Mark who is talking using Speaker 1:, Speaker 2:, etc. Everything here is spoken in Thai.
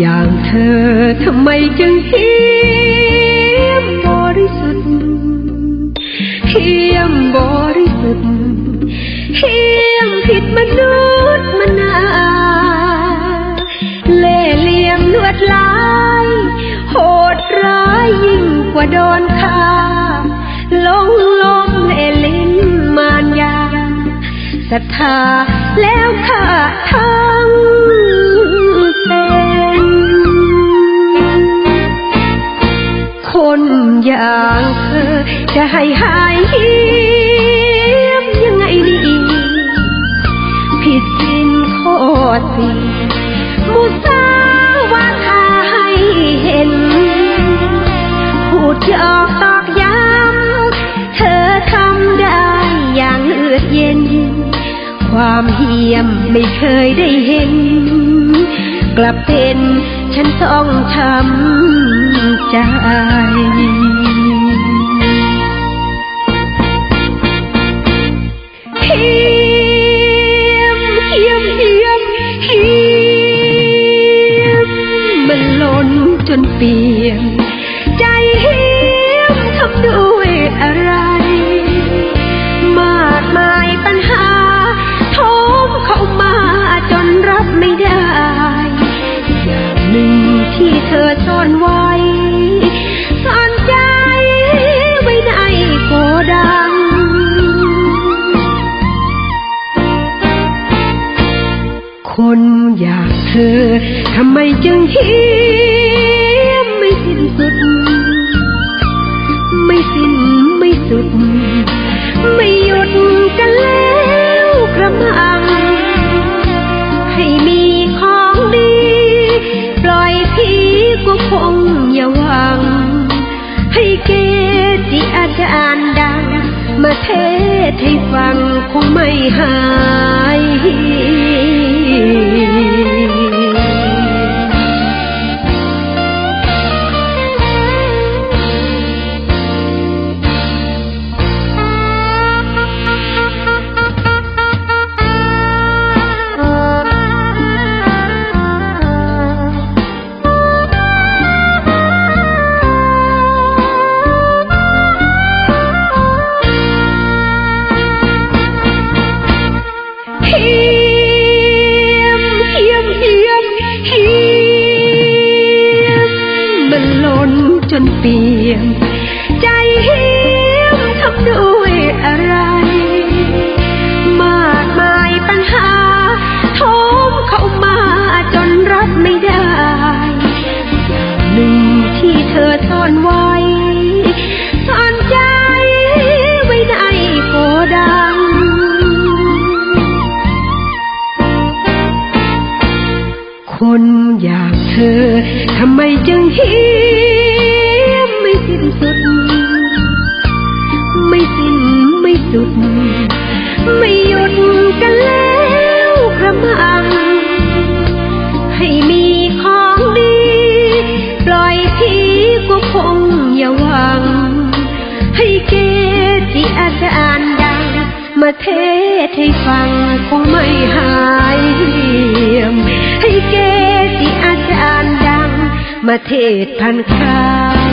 Speaker 1: อย่างเธอทำไมจึงเทียมบริสุทธิ์เทียมบริสุทธิ์เทียมผิดมนุษย์มนาเล่เหลี่ยมลวดลาย โหดร้ายยิ่งกว่าโดนฆ่าลงลมเล่ลิ้นมารยาศรัทธาแล้วข้าทั้ง ความเหี่ยมไม่เคยได้เห็น กลับเป็นฉันต้องช้ำใจเหี่ยมเหี่ยมเหี่ยมเหี่ยมมันล้นจนเปลี่ยมใจเหี่ยมทำด้วยอะไร คนอยางเธอ ทำไมจึงเทียมไม่สิ้นสุด ไม่สิ้นไม่สุด ไม่หยุดกันแล้วกระมัง ให้มีของดี ปล่อยผีก็คงอย่าหวัง ให้เกจิอาจารย์ดัง มาเทศให้ฟังคงไม่หาย เปี่ยม ใจเหียมทำด้วยอะไร มากมายปัญหาโทมเข้ามาจนรับไม่ได้ อย่างหนึ่งที่เธอซ่อนไว้ซ่อนใจไว้ในโกดัง คนอย่างเธอทำไมจึงเหีย มาเทศให้ฟังคงไม่หายเหี่ยม ให้เกจิอาจารย์ดัง มาเทศพันครา